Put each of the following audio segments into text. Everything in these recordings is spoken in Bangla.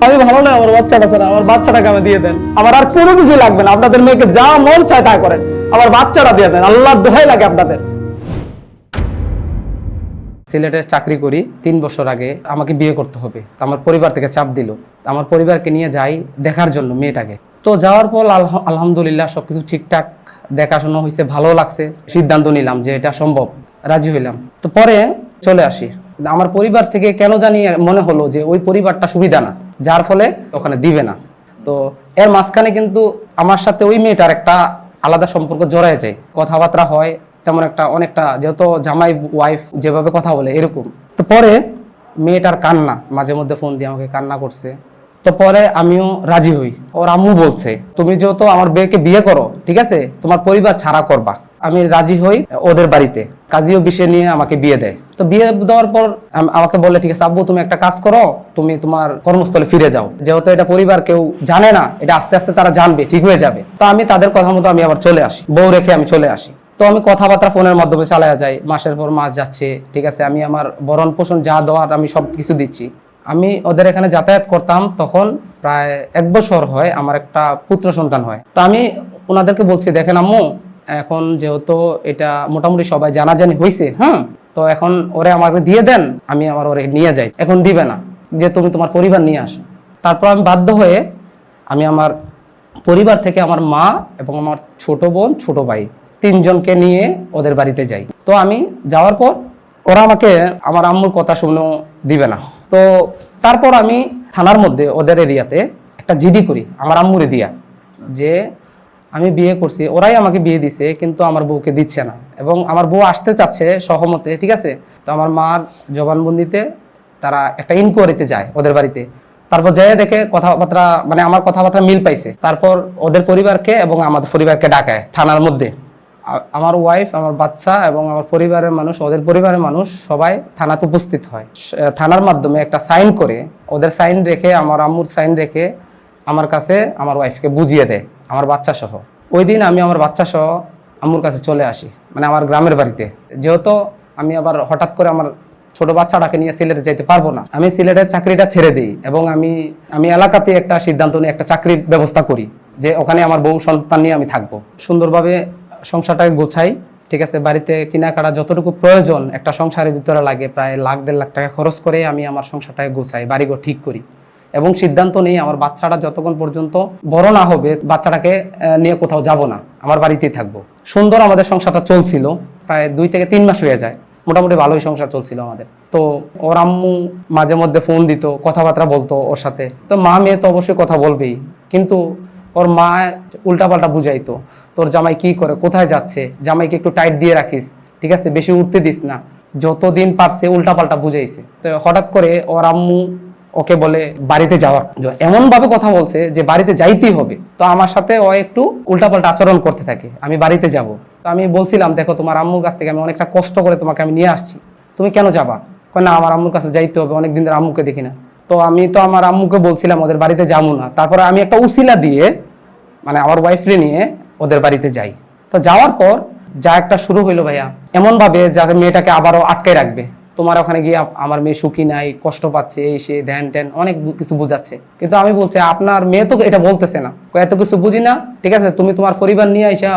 আমি ভালো না, আমার বাচ্চাটা স্যার আমার বাচ্চাটাকে আমি দিয়ে দেন। আমার আর কোনো কিছু লাগবে না, আপনাদের মেয়েকে যা মন চায় তা করেন। আমার বাচ্চাটা দিয়ে দেন আল্লাহ দোহাই লাগে আপনাদের। সিলেটের চাকরি করি, তিন বছর আগে আমাকে বিয়ে করতে হবে। আমার পরিবার থেকে চাপ দিল। আমার পরিবারকে নিয়ে যাই দেখার জন্য মেয়েটাকে। তো যাওয়ার পর আলহা- আলহামদুলিল্লাহ সবকিছু ঠিকঠাক, দেখাশোনা হয়েছে ভালো লাগছে। সিদ্ধান্ত নিলাম যে এটা সম্ভব, রাজি হইলাম। তো পরে চলে আসি। আমার পরিবার থেকে কেন জানি মনে হলো যে ওই পরিবারটা সুবিধা না। যার ফলে ওখানে দিবে না। তো এর মাঝখানে কিন্তু আমার সাথে ওই মেয়েটার একটা আলাদা সম্পর্ক জড়ায় যায় কথাবার্তা হয়, তেমন একটা অনেকটা, যেহেতু জামাই ওয়াইফ যেভাবে কথা বলে এরকম। তো পরে মেয়েটার কান্না, মাঝে মধ্যে ফোন দিয়ে আমাকে কান্না করছে। তো পরে আমিও রাজি হই। ওর আম্মু বলছে, তুমি যেহেতু আমার মেয়েকে বিয়ে করো, ঠিক আছে? তোমার পরিবার ছাড়া করবা। আমি রাজি হই ওদের বাড়িতে। কাজীয় বিষয় নিয়ে আমাকে বিয়ে দেয়। তো বিয়ে দেওয়ার পর আমাকে বলে, ঠিক আছে, আব্বু, তুমি একটা কাজ করো, তুমি তোমার কর্মস্থলে ফিরে যাও। যেহেতু এটা পরিবার, কেউ জানে না, এটা আস্তে আস্তে তারা জানবে, ঠিক হয়ে যাবে। তো আমি তাদের কথা মতো আমি আবার চলে আসি, বউ রেখে আমি চলে আসি। তো আমি কথাবার্তা ফোনের মাধ্যমে চালায়া যাই, মাসের পর মাস যাচ্ছে, ঠিক আছে, আমি আমার ভরণ পোষণ যা দেওয়ার আমি সব কিছু দিচ্ছি। আমি ওদের এখানে যাতায়াত করতাম, তখন প্রায় এক বছর হয় আমার একটা পুত্র সন্তান হয়। তো আমি ওনাদেরকে বলছি, দেখেন আম্মু এখন যেহেতু এটা মোটামুটি সবাই জানাজানি হয়েছে হ্যাঁ তো এখন ওরে আমাকে দিয়ে দেন, আমি আমার ওরে নিয়ে যাই। এখন দিবে না, যে তুমি তোমার পরিবার নিয়ে আসো। তারপর আমি বাধ্য হয়ে আমি আমার পরিবার থেকে আমার মা এবং আমার ছোট বোন, ছোট ভাই তিনজনকে নিয়ে ওদের বাড়িতে যাই। তো আমি যাওয়ার পর ওরা আমাকে, আমার আম্মুর কথা শুনেও দিবে না। তো তারপর আমি থানার মধ্যে ওদের এরিয়াতে একটা জিডি করি, আমার আম্মুরে দিয়া, যে আমি বিয়ে করছি, ওরাই আমাকে বিয়ে দিছে, কিন্তু আমার বউকে দিচ্ছে না। এবং আমার বউ আসতে চাচ্ছে সহমতে, ঠিক আছে? তো আমার মার জবানবন্দিতে তারা একটা ইনকোয়ারিতে যায় ওদের বাড়িতে। তারপর যেয়ে দেখে কথাবার্তা মানে আমার কথাবার্তা মিল পাইছে। তারপর ওদের পরিবারকে এবং আমাদের পরিবারকে ডাকায় থানার মধ্যে। আমার ওয়াইফ আমার বাচ্চা এবং আমার পরিবারের মানুষ, ওদের পরিবারের মানুষ সবাই থানাতে উপস্থিত হয়। থানার মাধ্যমে একটা সাইন করে, ওদের সাইন রেখে, আমার আম্মুর সাইন রেখে আমার কাছে, আমার ওয়াইফকে বুঝিয়ে দেয়। আমার বাচ্চা সহ। ওই দিন আমি আমার বাচ্চা সহ আম্মুর কাছে চলে আসি মানে আমার গ্রামের বাড়িতে। যেহেতু আমি আবার হঠাৎ করে আমার ছোট বাচ্চাটাকে নিয়ে সিলেটে যেতে পারব না, আমি সিলেটের চাকরিটা ছেড়ে দিই এবং আমি আমি এলাকাতে একটা সিদ্ধান্ত নিয়ে একটা চাকরির ব্যবস্থা করি যে ওখানে আমার বউ সন্তান নিয়ে আমি থাকব। সুন্দরভাবে সংসারটাকে গোছাই, ঠিক আছে, বাড়িতে কেনাকাটা যতটুকু প্রয়োজন একটা সংসারের ভিতরে লাগে, প্রায় লাখ দেড় লাখ টাকা খরচ করে আমি আমার সংসারটাকে গোছাই, বাড়িঘর ঠিক করি। এবং সিদ্ধান্ত নেই আমার বাচ্চাটা যতক্ষণ পর্যন্ত বড় না হবে, বাচ্চাটাকে নিয়ে কোথাও যাব না। আমার বাড়িতেই থাকব। সুন্দর আমাদের সংসারটা চলছিল। প্রায় দুই থেকে তিন মাস হয়ে যায়। মোটামুটি ভালোই সংসার চলছিল আমাদের। তো ওর আম্মু মাঝে মধ্যে ফোন দিত, কথাবার্তা বলতো ওর সাথে। তো মা মেয়ে তো অবশ্যই কথা বলবেই। কিন্তু ওর মা উল্টাপাল্টা বুঝাইতো, তোর জামাই কি করে? কোথায় যাচ্ছে? জামাইকে একটু টাইট দিয়ে রাখিস। ঠিক আছে? বেশি উঠতে দিস না। যতদিন পারছে উল্টাপাল্টা বুঝাইছে। তো হঠাৎ করে ওর আম্মু ওকে বলে বাড়িতে যাওয়ার। এমন ভাবে কথা বলছে যে বাড়িতে যাইতেই হবে। তো আমার সাথে ও একটু উল্টাপাল্টা আচরণ করতে থাকে, আমি বাড়িতে যাব। তো আমি বলছিলাম, দেখো, তোমার আম্মুর কাছ থেকে আমি অনেকটা কষ্ট করে তোমাকে আমি নিয়ে আসছি। তুমি কেন যাবা? না, আমার আম্মুর কাছে যাইতে হবে, অনেকদিন ধরে আম্মুকে দেখি না। তো আমি তো আমার আম্মুকে বলছিলাম, ওদের বাড়িতে যাব না। তারপরে আমি একটা উসিলা দিয়ে মানে আমার ওয়াইফরে নিয়ে ওদের বাড়িতে যাই। তো যাওয়ার পর যা একটা শুরু হইল ভাইয়া এমন ভাবে যাতে মেয়েটাকে আবারও আটকে রাখবে। তোমার ওখানে গিয়ে আমার মেয়ে সুখী নাই, কষ্ট পাচ্ছে, এই সে ধ্যান ট্যান, অনেক কিছু বুঝাচ্ছে। কিন্তু আমি বলছি, আপনার মেয়ে তো এটা বলতেছে না। এত কিছু বুঝি না, ঠিক আছে? তুমি তোমার পরিবার নিয়ে আইসা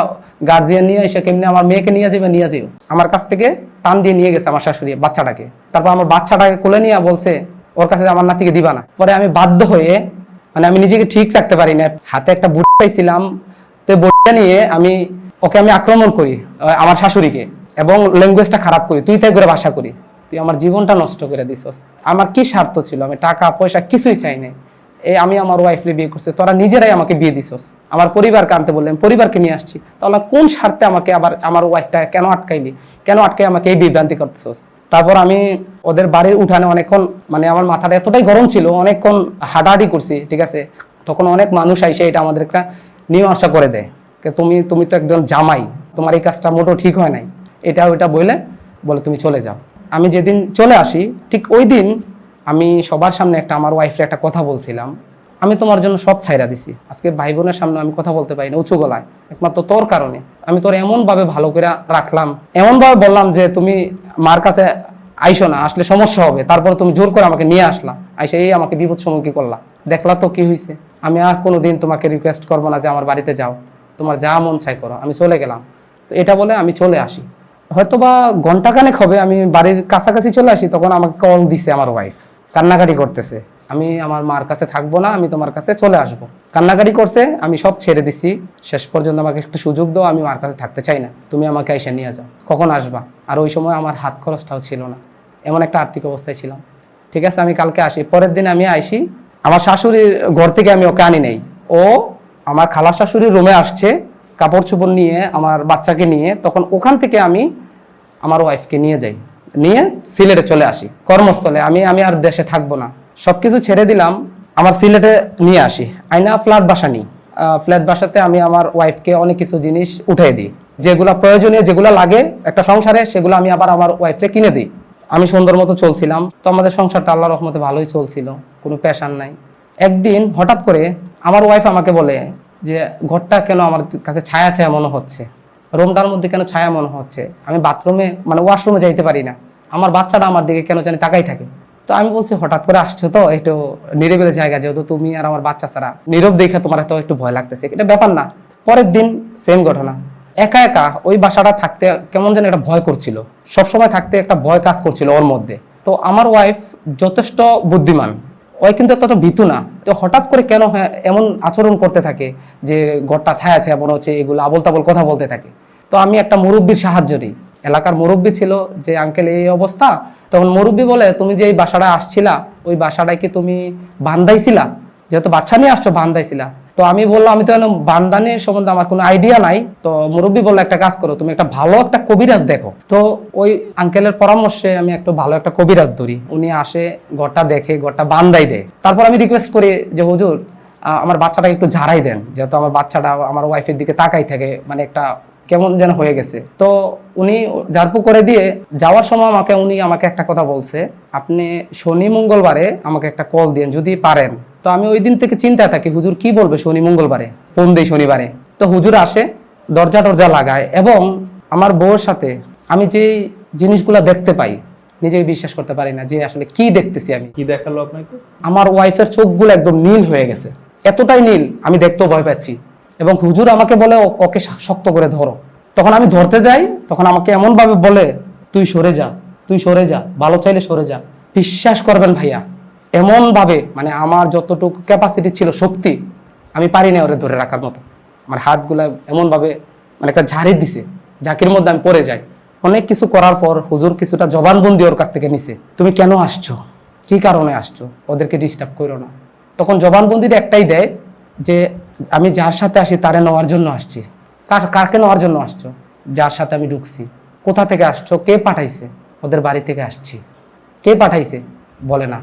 গার্জিয়ান নিয়ে আইসা, কেমনি আমার মেয়েকে নিয়ে যাবে নিয়ে যাও আমার কাছ থেকে টান দিয়ে নিয়ে গেছে আমার শাশুড়ি, বাচ্চাটাকে। তারপর আমার বাচ্চাটাকে কোলে নিয়ে বলছে, ওর কাছে আমার নাতিকে দিবা না। পরে আমি বাধ্য হয়ে মানে আমি নিজেকে ঠিক রাখতে পারি না। হাতে একটা বুট পাইছিলাম, তো বুটটা নিয়ে আমি, ওকে আমি আক্রমণ করি আমার শাশুড়িকে, এবং ল্যাঙ্গুয়েজটা খারাপ করি, তুই তাই করে ভাষা করি। তুই আমার জীবনটা নষ্ট করে দিছস। আমার কি স্বার্থ ছিল? আমি টাকা, পয়সা কিছুই চাই নাই। এই আমি আমার ওয়াইফরে বিয়ে করছি, তোরা নিজেরাই আমাকে বিয়ে দিছস। আমার পরিবারকে আনতে বললেন, পরিবারকে নিয়ে আসছি। তাহলে কোন স্বার্থে আমাকে আবার আমার ওয়াইফটা কেন আটকাইলি? কেন আটকাই আমাকে এই বিভ্রান্তি করতেছস? তারপর আমি ওদের বাড়ির উঠানে অনেকক্ষণ মানে আমার মাথাটা এতটাই গরম ছিল, অনেকক্ষণ হাঁটাহাঁটি করছি, ঠিক আছে? তখন অনেক মানুষ আইসে এটা আমাদের একটা মীমাংসা করে দেয়। তুমি তুমি তো একজন জামাই, তোমার এই কাজটা মোটো ঠিক হয় নাই। এটা, ওইটা বলে বলে, তুমি চলে যাও। আমি যেদিন চলে আসি, ঠিক ওই দিন আমি সবার সামনে একটা আমার ওয়াইফের একটা কথা বলছিলাম। আমি তোমার জন্য সব ছাইরা দিছি। আজকে ভাই বোনের সামনে আমি কথা বলতে পারি না, উঁচু গলায়। একমাত্র তোর কারণে। আমি তোর এমন ভাবে ভালো করে রাখলাম। এমনভাবে বললাম যে তুমি মার কাছে আইসো না, আসলে সমস্যা হবে। তারপরে তুমি জোর করে আমাকে নিয়ে আসলা। আইসে এই আমাকে বিপদ সম্মুখী করলা। দেখলা তো কি হয়েছে আমি আর কোনোদিন তোমাকে রিকোয়েস্ট করব না যে আমার বাড়িতে যাও। তোমার যা মন চাই করো। আমি চলে গেলাম। তো এটা বলে আমি চলে আসি। হয়তো বা ঘন্টাখানেক হবে, আমি বাড়ির কাছাকাছি চলে আসি, তখন আমাকে কল দিছে আমার ওয়াইফ কান্নাকাটি করতেছে। আমি আমার মার কাছে থাকব না, আমি তোমার কাছে চলে আসব। কান্নাকাটি করছে, আমি সব ছেড়ে দিছি। শেষ পর্যন্ত আমাকে একটা সুযোগ দাও, আমি মার কাছে থাকতে চাই না। তুমি আমাকে এসে নিয়ে যাও। কখন আসবা? আর ওই সময় আমার হাত খরচটাও ছিল না। এমন একটা আর্থিক অবস্থায় ছিলাম। ঠিক আছে, আমি কালকে আসি। পরের দিন আমি আইসি। আমার শাশুড়ির ঘর থেকে আমি ওকে আনি নেই। ও আমার খালার শাশুড়ির রুমে আসছে। কাপড় চোপড় নিয়ে আমার বাচ্চাকে নিয়ে তখন ওখান থেকে আমি আমার ওয়াইফকে নিয়ে যাই। নিয়ে সিলেটে চলে আসি। কর্মস্থলে আমি আমি আর দেশে থাকব না। সব কিছু ছেড়ে দিলাম, আমার সিলেটে নিয়ে আসি। আইনা ফ্ল্যাট বাসা নিই। ফ্ল্যাট বাসাতে আমি আমার ওয়াইফকে অনেক কিছু জিনিস উঠিয়ে দিই। যেগুলো প্রয়োজনীয়, যেগুলো লাগে একটা সংসারে, সেগুলো আমি আবার আমার ওয়াইফকে কিনে দিই। আমি সুন্দর মতো চলছিলাম। তো আমাদের সংসারটা আল্লাহ রহমতে ভালোই চলছিল। কোনো পেশার নাই। একদিন হঠাৎ করে আমার ওয়াইফ আমাকে বলে যে ঘরটা কেন আমার কাছে ছায়া ছায়া মনে হচ্ছে? রুমটার মধ্যে কেন ছায়া মনে হচ্ছে? আমি বাথরুমে মানে ওয়াশরুমে যাইতে পারি না। আমার বাচ্চাটা আমার দিকে কেন জানি তাকাই থাকে। তো আমি বলছি, হঠাৎ করে আসছো তো? একটু নিরিবিলি জায়গা, যেহেতু তুমি আর আমার বাচ্চা ছাড়া নীরব দেখে তোমার তো একটু ভয় লাগতেছে। এটা ব্যাপার না। পরের দিন সেম ঘটনা। একা একা ওই বাসাটা থাকতে কেমন যেন একটা ভয় করছিল। সবসময় থাকতে একটা ভয় কাজ করছিল ওর মধ্যে। তো আমার ওয়াইফ যথেষ্ট বুদ্ধিমান। ওই কিন্তু তত ভীতু না। তো হঠাৎ করে কেন এমন আচরণ করতে থাকে যে ঘরটা ছায়া আছে মনে হচ্ছে, এগুলো আবল তাবল কথা বলতে থাকে? তো আমি একটা মুরব্বীর সাহায্য নিই। এলাকার মুরব্বী ছিল যে, আঙ্কেল, এই অবস্থা? তখন মুরব্বী বলে, তুমি যে এই বাসাটা আসছিলা, ওই বাসাটায় কি তুমি বান্দাইছিলা যেহেতু বাচ্চা নিয়ে আসছো বান্দাইছিলা তো আমি বললাম, আমি তো এখন বান্দানের সম্বন্ধে আমার কোনো আইডিয়া নাই। তো মুরব্বী বলল, একটা কাজ করো, তুমি একটা ভালো একটা কবিরাজ দেখো। তো ওই আঙ্কেলের পরামর্শে আমি একটা ভালো একটা কবিরাজ ধরি। উনি আসে ঘরটা দেখে ঘরটা বান্দাই দেয়। তারপর আমি রিকোয়েস্ট করি যে, হুজুর আমার বাচ্চাটা একটু ঝাড়াই দেন, যেহেতু আমার বাচ্চাটা আমার ওয়াইফের দিকে তাকাই থাকে মানে একটা কেমন যেন হয়ে গেছে। তো উনি ঝাড়পু করে দিয়ে যাওয়ার সময় আমাকে, উনি আমাকে একটা কথা বলছে, আপনি শনি মঙ্গলবারে আমাকে একটা কল দিন যদি পারেন। তো আমি ওই দিন থেকে চিন্তায় থাকি হুজুর কি বলবে শনি মঙ্গলবারে? কোন দেই শনিবারে? তো হুজুর আসে দরজা টরজা লাগায় এবং আমার বউয়ের সাথে আমি যে জিনিসগুলো দেখতে পাই নিজেকে বিশ্বাস করতে পারি না যে আসলে কি দেখতেছি আমি। কি দেখাল আপনাকে? আমার ওয়াইফের চোখগুলো একদম নীল হয়ে গেছে। এতটাই নীল আমি দেখতেও ভয় পাচ্ছি। এবং হুজুর আমাকে বলে ওকে শক্ত করে ধরো। তখন আমি ধরতে যাই তখন আমাকে এমন ভাবে বলে তুই সরে যা তুই সরে যা ভালো চাইলে সরে যা। বিশ্বাস করবেন ভাইয়া এমন ভাবে মানে আমার যতটুকু ক্যাপাসিটি ছিল শক্তি, আমি পারি না ওরে ধরে রাখার মতো। আমার হাতগুলা এমন ভাবে মানে একটা ঝাড়ি দিছে, ঝাঁকির মধ্যে আমি পড়ে যাই। অনেক কিছু করার পর হুজুর কিছুটা জবানবন্দি ওর কাছ থেকে নিছে। তুমি কেন আসছো? কি কারণে আসছো? ওদেরকে ডিস্টার্ব করো না। তখন জবানবন্দিতে একটাই দেয় যে, আমি যার সাথে আসি তারে নেওয়ার জন্য আসছি। কার, কারকে নেওয়ার জন্য আসছো? যার সাথে আমি ঢুকছি। কোথা থেকে আসছো? কে পাঠাইছে? ওদের বাড়ি থেকে আসছি। কে পাঠাইছে? বলে না।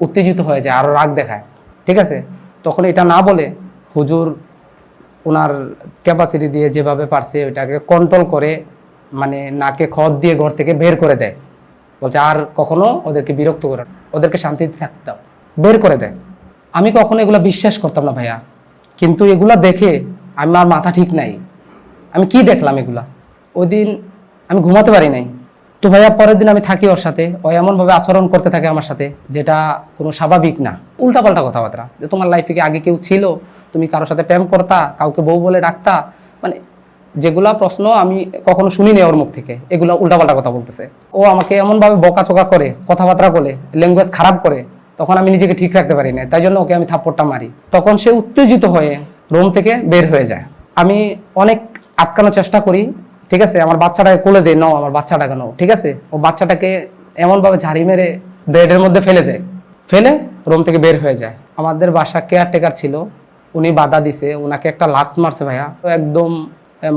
উত্তেজিত হয়ে যায়, আরও রাগ দেখায়। ঠিক আছে? তখন এটা না বলে হুজুর ওনার ক্যাপাসিটি দিয়ে যেভাবে পারছে ওইটাকে কন্ট্রোল করে মানে নাকে খদ দিয়ে ঘর থেকে বের করে দেয়। বলছে, আর কখনো ওদেরকে বিরক্ত করে। ওদেরকে শান্তিতে থাকতে বের করে দেয়। আমি কখনো এগুলো বিশ্বাস করতাম না ভাইয়া। কিন্তু এগুলা দেখে আমার মাথা ঠিক নাই। আমি কি দেখলাম এগুলা? ওই দিন আমি ঘুমাতে পারি নাই। তো ভাইয়া পরের দিন আমি থাকি ওর সাথে। ও এমনভাবে আচরণ করতে থাকে আমার সাথে, যেটা কোনো স্বাভাবিক না। উল্টাপাল্টা কথাবার্তা। যে তোমার লাইফে কি আগে কেউ ছিল? তুমি কারোর সাথে প্রেম করতা, কাউকে বউ বলে ডাকতা? মানে যেগুলা প্রশ্ন আমি কখনো শুনিনি ওর মুখ থেকে। এগুলা উল্টাপাল্টা কথা বলতেছে। ও আমাকে এমনভাবে বকাচোকা করে, কথাবার্তা বলে ল্যাঙ্গুয়েজ খারাপ করে, তখন আমি নিজেকে ঠিক রাখতে পারি না তাই জন্য ওকে আমি থাপ্পড়টা মারি। তখন সে উত্তেজিত হয়ে রুম থেকে বের হয়ে যায়। আমি অনেক আটকানোর চেষ্টা করি ঠিক আছে? আমার বাচ্চাটাকে কোলে দেয় নাও আমার বাচ্চাটাকে নাও, ঠিক আছে? ও বাচ্চাটাকে এমনভাবে ঝাড়ি মেরে বেডের মধ্যে ফেলে দেয়। ফেলে রুম থেকে বের হয়ে যায়। আমাদের বাসা কেয়ারটেকার ছিল, উনি বাধা দিছে ওনাকে একটা লাত মারছে ভাইয়া। তো একদম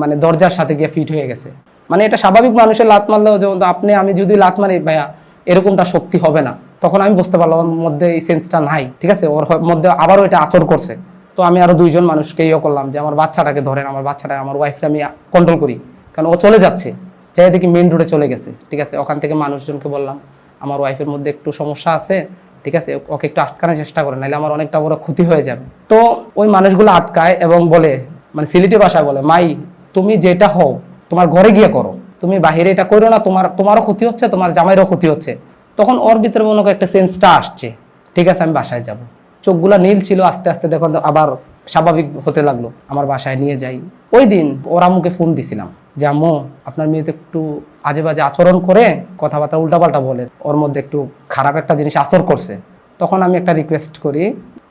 মানে দরজার সাথে গিয়ে ফিট হয়ে গেছে। মানে এটা স্বাভাবিক মানুষের লাত মারলেও যেমন আপনি, আমি যদি লাত মারি ভাইয়া, এরকমটা শক্তি হবে না। তখন আমি বুঝতে পারলাম, ওর মধ্যে এই সেন্সটা নাই, ঠিক আছে? ওর মধ্যে আবারও এটা আচর করছে। তো আমি আরও দুইজন মানুষকে ইয়ে করলাম যে, আমার বাচ্চাটাকে ধরেন, আমার বাচ্চাটা আমার ওয়াইফকে আমি কন্ট্রোল করি। কারণ ও চলে যাচ্ছে। যাই দেখি মেন রোডে চলে গেছে। ঠিক আছে? ওখান থেকে মানুষজনকে বললাম, আমার ওয়াইফের মধ্যে একটু সমস্যা আছে। ঠিক আছে? ওকে একটু আটকানোর চেষ্টা করে, নাহলে আমার অনেকটা বড় ক্ষতি হয়ে যাবে। তো ওই মানুষগুলো আটকায় এবং বলে মানে সিলেটি ভাষায় বলে, মাই, তুমি যেটা হও, তোমার ঘরে গিয়ে করো। তুমি বাহিরে এটা করো না, তোমার, তোমারও ক্ষতি হচ্ছে, তোমার জামাইরও ক্ষতি হচ্ছে। তখন ওর ভিতরে মনে একটা সেন্সটা আসছে। ঠিক আছে, আমি বাসায় যাব। চোখগুলা নীল ছিল, আস্তে আস্তে দেখো, আবার স্বাভাবিক হতে লাগল, আমার বাসায় নিয়ে যাই। ওই দিন ওরা মুখে ফোন দিছিলাম। যে আম্মু, আপনার মেয়েতে একটু আজে বাজে আচরণ করে কথাবার্তা উল্টাপাল্টা বলে, ওর মধ্যে একটু খারাপ একটা জিনিস আসর করছে। তখন আমি একটা রিকোয়েস্ট করি,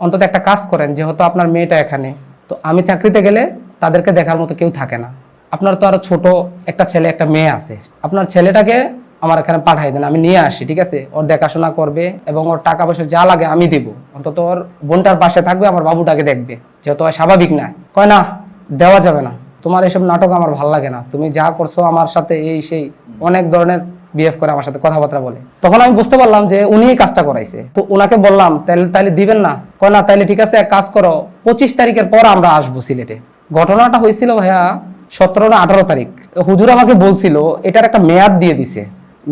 অন্তত একটা কাজ করেন, যেহেতু আপনার মেয়েটা এখানে, তো আমি চাকরিতে গেলে তাদেরকে দেখার মতো কেউ থাকে না। আপনার তো আরও ছোট একটা ছেলে, একটা মেয়ে আছে। আপনার ছেলেটাকে আমার এখানে পাঠাই দেন, আমি নিয়ে আসি, ঠিক আছে? ওর দেখাশোনা করবে এবং ওর টাকা পয়সা যা লাগে আমি দিব। অন্তত ওর বোনটার পাশে থাকবে, আমার বাবুটাকে দেখবে। যেহেতু স্বাভাবিক না। কয় না, দেওয়া যাবে না। তোমার এসব নাটক আমার ভালো লাগে না। তুমি যা করছ আমার সাথে এই সেই অনেক ধরনের বিহেভ করে আমার সাথে কথাবার্তা বলে। তখন আমি বুঝতে পারলাম যে উনিই কাজটা করাইছে। তো ওনাকে বললাম তাহলে তাহলে দিবেন না। কয়, না তাহলে ঠিক আছে, এক কাজ করো, পঁচিশ তারিখের পর আমরা আসব সিলেটে। ঘটনাটা হয়েছিল ভাইয়া সতেরো না আঠারো তারিখ। হুজুর আমাকে বলছিল, এটার একটা মেয়াদ দিয়ে দিছে।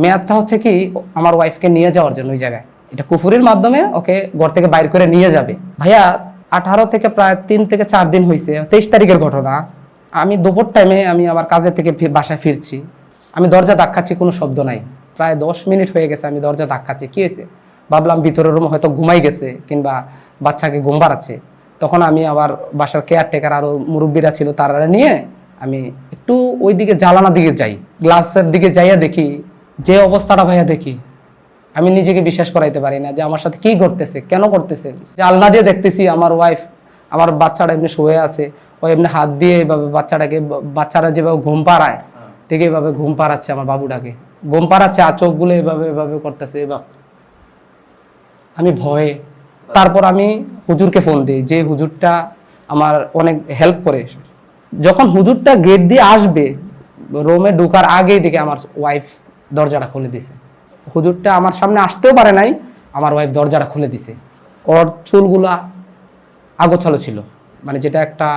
মেয়াদটা হচ্ছে কি, আমার ওয়াইফকে নিয়ে যাওয়ার জন্য ওই জায়গায়। এটা কুফুরির মাধ্যমে ওকে ঘর থেকে বাইর করে নিয়ে যাবে। ভাইয়া আঠারো থেকে প্রায় তিন থেকে চার দিন হয়েছে তেইশ তারিখের ঘটনা। আমি দুপুর টাইমে আমি আমার কাজের থেকে বাসায় ফিরছি। আমি দরজা ধাক্কাচ্ছি, কোনো শব্দ নাই। প্রায় দশ মিনিট হয়ে গেছে আমি দরজা ধাক্কাচ্ছি। কি হয়েছে? ভাবলাম ভিতরের রুম হয়তো ঘুমাই গেছে কিংবা বাচ্চাকে ঘুম পাড়াচ্ছে। তখন আমি আবার বাসার কেয়ারটেকার আরও মুরব্বীরা ছিল, তারা নিয়ে আমি একটু ওই দিকে জ্বালানা দিকে যাই, গ্লাসের দিকে যাইয়া দেখি, যে অবস্থাটা ভাইয়া দেখি, আমি নিজেকে বিশ্বাস করাইতে পারি না যে আমার সাথে কি করতেছে কেন করতেছে জালনা দিয়ে দেখতেছি আমার ওয়াইফ আমার বাচ্চাটা এমনি শুয়ে আছে। ও এমনি হাত দিয়ে এইভাবে বাচ্চাটাকে, বাচ্চারা যেভাবে ঘুম পাড়ায়, ঠিক এইভাবে ঘুম পাড়াচ্ছে আমার বাবুটাকে। ঘুম পাড়াচ্ছে আর চোখগুলো এভাবে এভাবে করতেছে এবার আমি ভয়ে। তারপর আমি হুজুরকে ফোন দিই, যে হুজুরটা আমার অনেক হেল্প করে। যখন হুজুরটা গেট দিয়ে আসবে রোমে ঢুকার আগেই দিকে আমার ওয়াইফ দরজাটা খুলে দিছে। হুজুরটা আমার সামনে আসতেও পারে নাই, আমার ওয়াইফ দরজাটা খুলে দিছে। ওর চুলগুলা আগোছালো ছিল। মানে যেটা একটা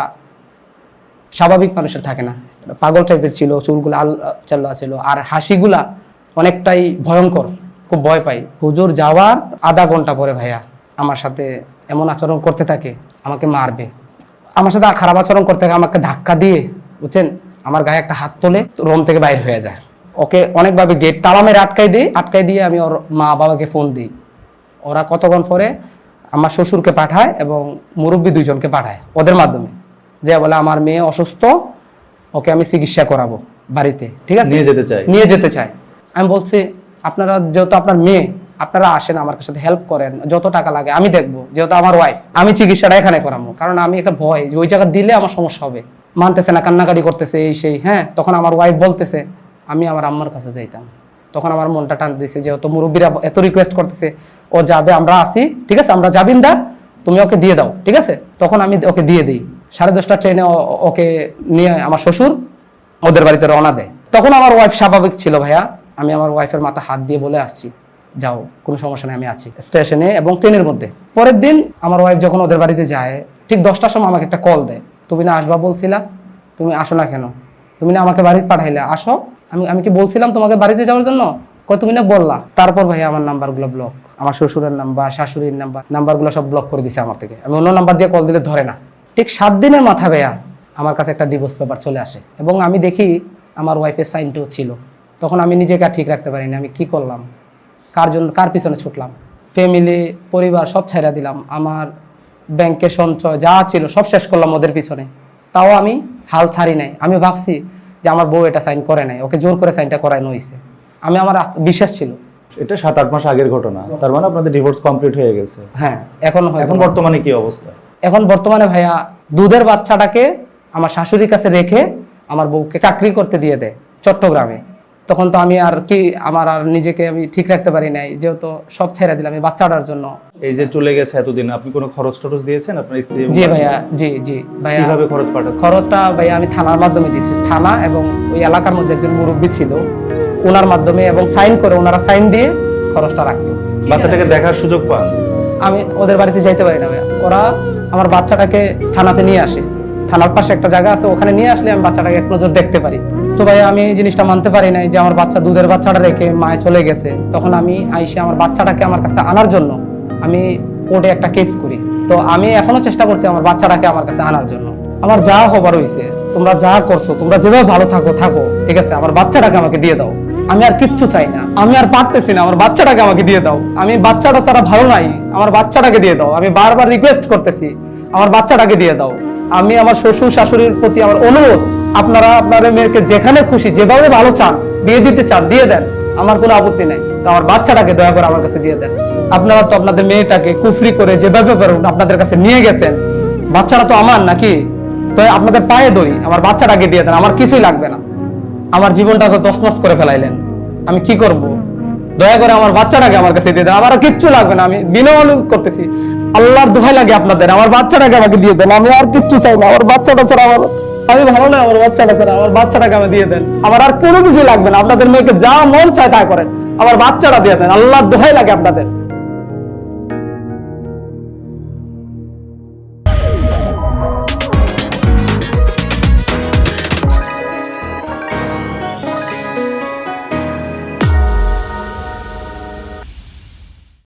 স্বাভাবিক মানুষের থাকে না। পাগল টাইপের ছিল, চুলগুলো আল চাল্লা ছিল, আর হাসিগুলা অনেকটাই ভয়ঙ্কর, খুব ভয় পাই। হুজুর যাওয়ার আধা ঘণ্টা পরে ভাইয়া আমার সাথে এমন আচরণ করতে থাকে, আমাকে মারবে। আমার সাথে খারাপ আচরণ করতে থাকে, আমাকে ধাক্কা দিয়ে, বুঝছেন? আমার গায়ে একটা হাত তোলে, রোম থেকে বাইর হয়ে যায়। ওকে অনেকভাবে গেট তালা মেরে আটকাই দিই, আটকাই দিয়ে আমি ওর মা বাবাকে ফোন দিই। ওরা কতক্ষণ পরে আমার শ্বশুরকে পাঠায় এবং মুরব্বী দুইজনকে পাঠায়, ওদের মাধ্যমে। যে বলে আমার মেয়ে অসুস্থ ওকে আমি চিকিৎসা করাবো বাড়িতে। ঠিক আছে? নিয়ে যেতে চাই নিয়ে যেতে চাই আমি বলছি আপনারা যেহেতু আপনার মেয়ে আপনারা আসেন আমার সাথে হেল্প করেন যত টাকা লাগে আমি দেখব যেহেতু আমার ওয়াইফ আমি চিকিৎসাটা এখানে করাবো। কারণ আমি একটা ভয় যে ওই জায়গা দিলে আমার সমস্যা হবে। মানতেছে না কান্নাকাটি করতেছে এই সেই হ্যাঁ তখন আমার ওয়াইফ বলতেছে আমি আমার আম্মার কাছে যাইতাম। তখন আমার মনটা টান দিছে যেহেতু মুরব্বীরা এত রিকোয়েস্ট করতেছে ও যাবে আমরা আসি ঠিক আছে? আমরা যাবিন দা তুমি ওকে দিয়ে দাও ঠিক আছে? তখন আমি ওকে দিয়ে দিই। সাড়ে দশটা ট্রেনে ওকে নিয়ে আমার শ্বশুর ওদের বাড়িতে রওনা দেয়। তখন আমার ওয়াইফ স্বাভাবিক ছিল, ভাইয়া, আমি আমার ওয়াইফের মাথা হাত দিয়ে বলে আসছি, যাও, কোনো সমস্যা নেই, আমি আছি। স্টেশনে এবং ট্রেনের মধ্যে। পরের দিন আমার ওয়াইফ যখন ওদের বাড়িতে যায়, ঠিক দশটার সময় আমাকে একটা কল দেয়, তুমি না আসবা বলছিলা? তুমি আসো না কেন? তুমি না আমাকে বাড়িতে পাঠাইলে? আসো। আমি আমি কি বলছিলাম তোমাকে বাড়িতে যাওয়ার জন্য? কই তুমি না বললা? তারপর ভাই আমার নাম্বারগুলো ব্লক আমার শ্বশুরের নাম্বার শাশুড়ির নাম্বার নাম্বারগুলো সব ব্লক করে দিছে আমার থেকে। আমি অন্য নাম্বার দিয়ে কল দিলে ধরে না। ঠিক সাত দিনের মাথা ভাইয়া আমার কাছে একটা ডিভোর্স পেপার চলে আসে এবং আমি দেখি আমার ওয়াইফের সাইনটাও ছিল। তখন আমি নিজেকে ঠিক রাখতে পারিনি। আমি কি করলাম? কার জন্য কার পিছনে ছুটলাম? ফ্যামিলি পরিবার সব ছেড়ে দিলাম। আমার ব্যাংকে সঞ্চয় যা ছিল সব শেষ করলাম ওদের পিছনে। তাও আমি হাল ছাড়ি নাই। আমি ভাবছি যে আমার বউ এটা সাইন করে নাই। ওকে জোর করে সাইনটা করানো হয়েছে আমি আমার বিশ্বাস ছিল। এটা সাত আট মাস আগের ঘটনা। তার মানে আপনাদের ডিভোর্স কমপ্লিট হয়ে গেছে। হ্যাঁ এখন এখন বর্তমানে কি অবস্থা? এখন বর্তমানে ভাইয়া দুধের বাচ্চাটাকে আমার শাশুড়ির কাছে রেখে আমার বউকে চাকরি করতে দিয়ে দেয় চট্টগ্রামে। তখন তো আমি আর কি আমার আর নিজেকে আমি ঠিক রাখতে পারি নাই যেহেতু সব ছেড়ে দিলাম এই বাচ্চাটার জন্য। এই যে চলে গেছে এতদিন আপনি কোনো খরচ টরচ দিয়েছেন আপনার স্ত্রী জি ভাইয়া জি জি। ভাইয়া কীভাবে খরচ পাঠাচ্ছেন? খরচটা ভাইয়া আমি থানার মাধ্যমে দিয়েছি। থানা এবং ওই এলাকার মধ্যে একজন মুরব্বী ছিল ওনার মাধ্যমে এবং সাইন করে ওনারা সাইন দিয়ে খরচটা রাখতো। বাচ্চাটাকে দেখার সুযোগ পান? আমি ওদের বাড়িতে যাইতে পারি না ভাইয়া। ওরা আমার বাচ্চাটাকে থানাতে নিয়ে আসে। থানার পাশে একটা জায়গা আছে, ওখানে নিয়ে আসলে আমি বাচ্চাটাকে এক নজর দেখতে পারি। তো ভাই আমি এই জিনিসটা মানতে পারি নাই যে আমার বাচ্চা দুধের বাচ্চাটা রেখে মায়ে চলে গেছে। তখন আমি আইসে আমার বাচ্চাটাকে আমার কাছে আনার জন্য আমি কোর্টে একটা কেস করি। তো আমি এখনও চেষ্টা করছি আমার বাচ্চাটাকে আমার কাছে আনার জন্য। আমার যা হবার হয়েছে তোমরা যা করছ, তোমরা যেভাবে ভালো থাকো থাকো, ঠিক আছে? আমার বাচ্চাটাকে আমাকে দিয়ে দাও। আমি আর কিচ্ছু চাই না। আমি আর পারতেছি না, আমার বাচ্চাটাকে আমাকে দিয়ে দাও। আমি বাচ্চাটা ছাড়া ভালো নাই, আমার বাচ্চাটাকে দিয়ে দাও। আমি বারবার রিকোয়েস্ট করতেছি, আমার বাচ্চাটাকে দিয়ে দাও। আমি আমার শ্বশুর শাশুড়ির প্রতি আমার অনুরোধ, আপনারা আপনাদের মেয়েকে যেখানে খুশি, যেভাবে ভালো চান, বিয়ে দিতে চান, দিয়ে দেন। আমার কোনো আপত্তি নাই। তো আমার বাচ্চাটাকে দয়া করে আমার কাছে দিয়ে দেন। আপনারা তো আপনাদের মেয়েটাকে কুফরি করে যেভাবে পারুন আপনাদের কাছে নিয়ে গেছেন। বাচ্চাটা তো আমার নাকি। তো আপনাদের পায়ে ধরি, আমার বাচ্চাটাকে দিয়ে দেন, আমার কিছুই লাগবে না। আমার জীবনটাকে তছনছ করে ফেলাইলেন। আমি কি করব? দয়া করে আমার বাচ্চাটাকে আমার কাছে দিয়ে দেন। আমার কিচ্ছু লাগবে না, আমি বিনা অনুরোধ করতেছি। আল্লাহর দোহাই লাগে আপনাদের। আমার বাচ্চাটাকে আমাকে দিয়ে দেন। আমি আর কিচ্ছু চাই না। আমার বাচ্চাটা ছাড়া আমার আমি ভালো না, আমার বাচ্চাটা ছাড়া। আমার বাচ্চাটাকে আমি দিয়ে দেন। আমার আর কোনো কিছু লাগবে না। আপনাদের মেয়েকে যা মন চায় তা করেন। আমার বাচ্চাটা দিয়ে দেন। আল্লাহর দোহাই লাগে আপনাদের।